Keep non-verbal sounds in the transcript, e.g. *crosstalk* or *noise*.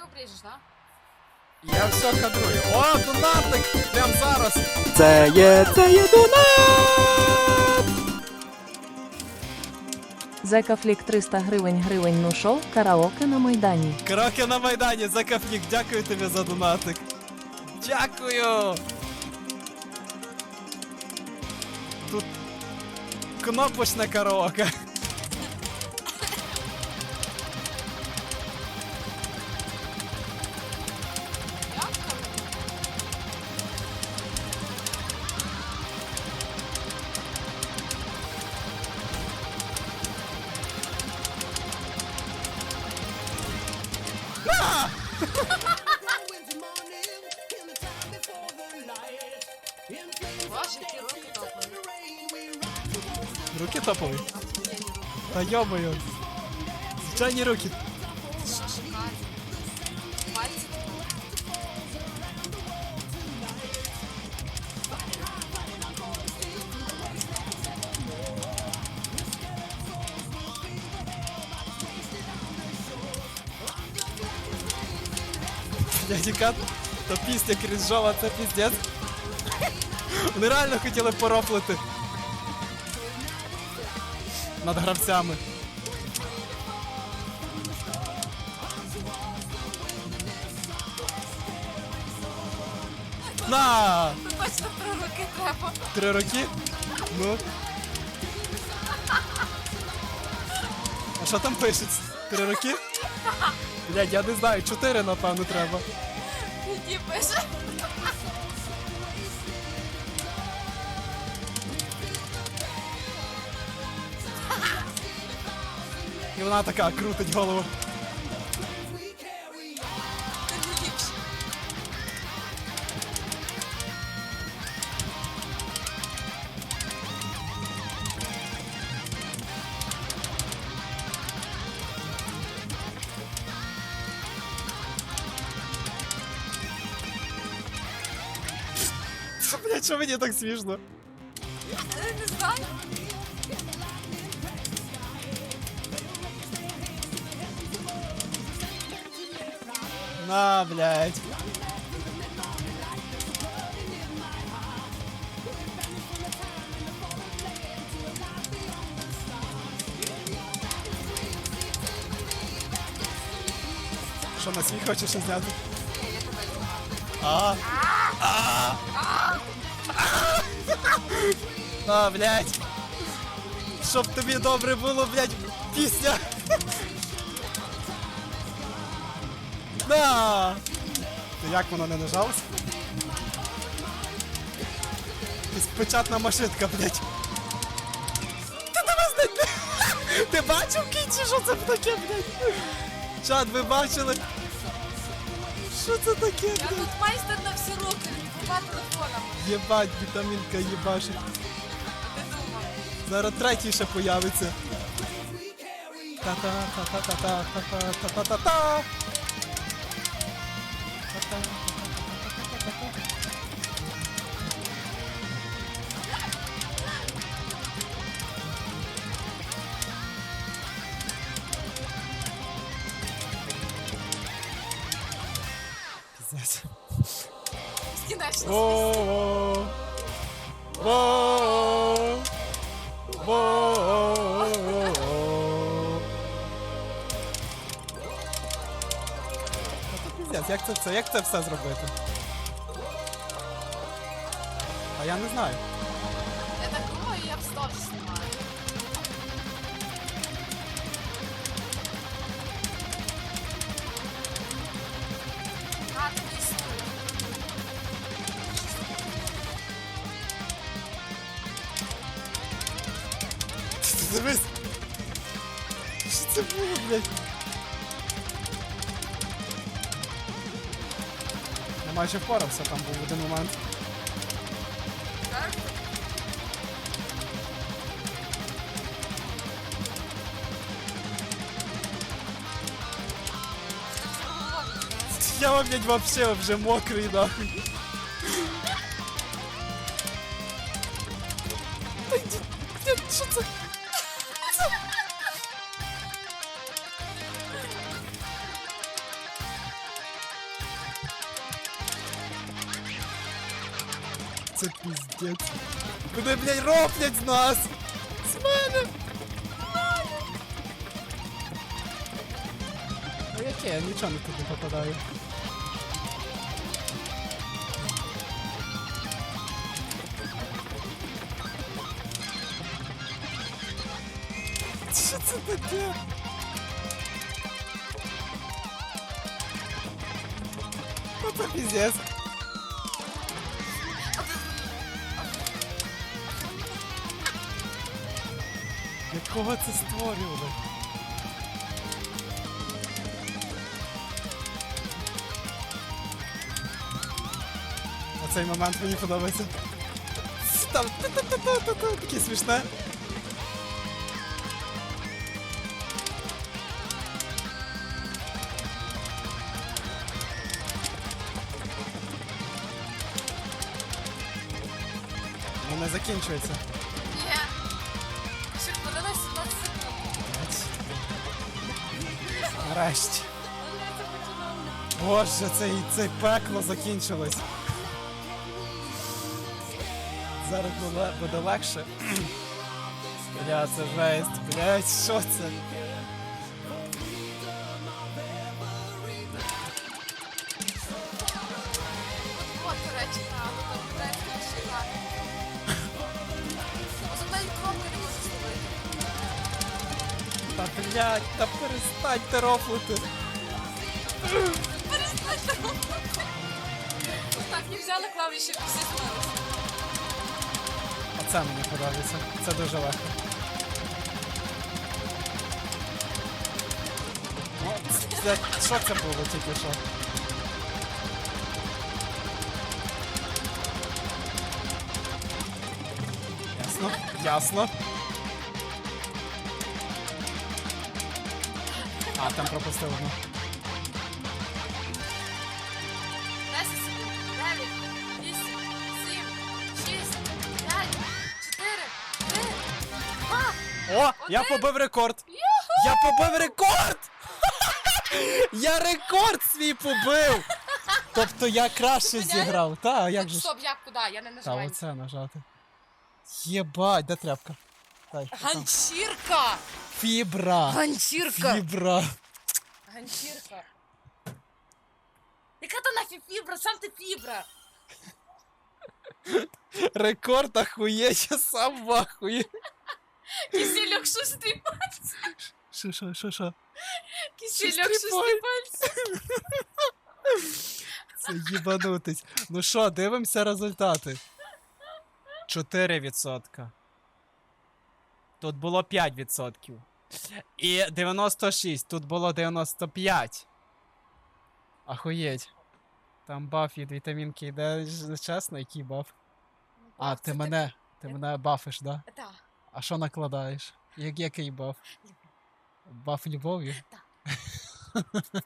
Ти обріжеш, так? Я все кадрую. О, донатник! Прям зараз! Це є, це є донат! Зекафлік 300 гривень гривень ну шо, караоке на Майдані. Кроки на Майдані, Закафнік, дякую тобі за донатик. Дякую! Тут кнопочне караоке. руки топові. Руки топові. Та йобаю. Звичайні руки. Шикарно. Пальці. Дяді Кат, то пісня крінжова, це піздець. Вони реально хотіли порофлити. Над гравцями. На! Точно три руки треба. Три роки? Ну. А що там пишеться? Три роки? Блядь, я не знаю, чотири, напевно, треба. Іди пише. І вона така крутить голову. Ти ліпше. Блядь, що мені так смішно? На, блядь. Що на свій хочеш ще зняти? А. А. А, блядь. Щоб тобі добре було, блядь, пісня. Да. Ти як воно не нажалось? Печатна машинка, блядь. Ти блядь. *laughs* Ти бачив кінці, що це таке, блядь? Чат, ви бачили? Що це таке, Я тут майстер на всі руки. Два телефона. Єбать, вітамінка їбашить. Зараз третій ще появиться. Та-та-та-та-та-та-та-та-та-та. Стіна Во! Во! Во! Пиздец, як це все, як це все зробити? А я не знаю. Я так думаю, я встав знімаю. А, ти не існує. Ти Дивись. Що це було, блядь? Майже впорався, там був один момент. Я, блядь, вообще вже мокрий, нахуй. Що це? Це піздець. Вони, блядь, роблять з нас! З мене! Ну яке, я нічого не не попадаю. Що це таке? Ну це піздець. Якого це створювали? Оцей момент мені подобається. Там таке смішне. Не закінчується. Нарешті. Боже, цей, цей пекло закінчилось. Зараз буде легше. *clears throat* Бля, це жесть, блять, що це? Та блять, та перестаньте рофлити. Перестаньте робити. Так, не взяли клавіші, всі змилися. Оце мені подобається. Це дуже легко. О, що це було тільки що? Ясно, ясно. А, там пропустив одну. 10 секунд, 9, 8, 7, 6, 5, 4, 3, 2. О, я Один. побив рекорд! Я побив рекорд! *laughs* Я рекорд свій побив! Тобто я краще зіграв. Та, а як же ж. Стоп, як куди? Я не Та, нажимаю. оце нажати. Єбать, де тряпка? Ганчірка! Фібра! Ганчірка! Фібра! Ганчірка! Яка то нафіг фібра? Сам ти фібра! Рекорд ахуєть, я сам в ахуї. Кисельок, шустрі пальці! Що, що, що, що? Кисельок, Шустрі шустрі пальці! Це їбанутись. Ну що, дивимося результати. 4%. Тут було 5%. І 96, тут було 95. Ахуєть. Там баф від вітамінки йде чесно, який баф? А, ти мене. Ти мене бафиш, да? Так. А що накладаєш? Як, який баф? Баф любов'ю? Так. *laughs*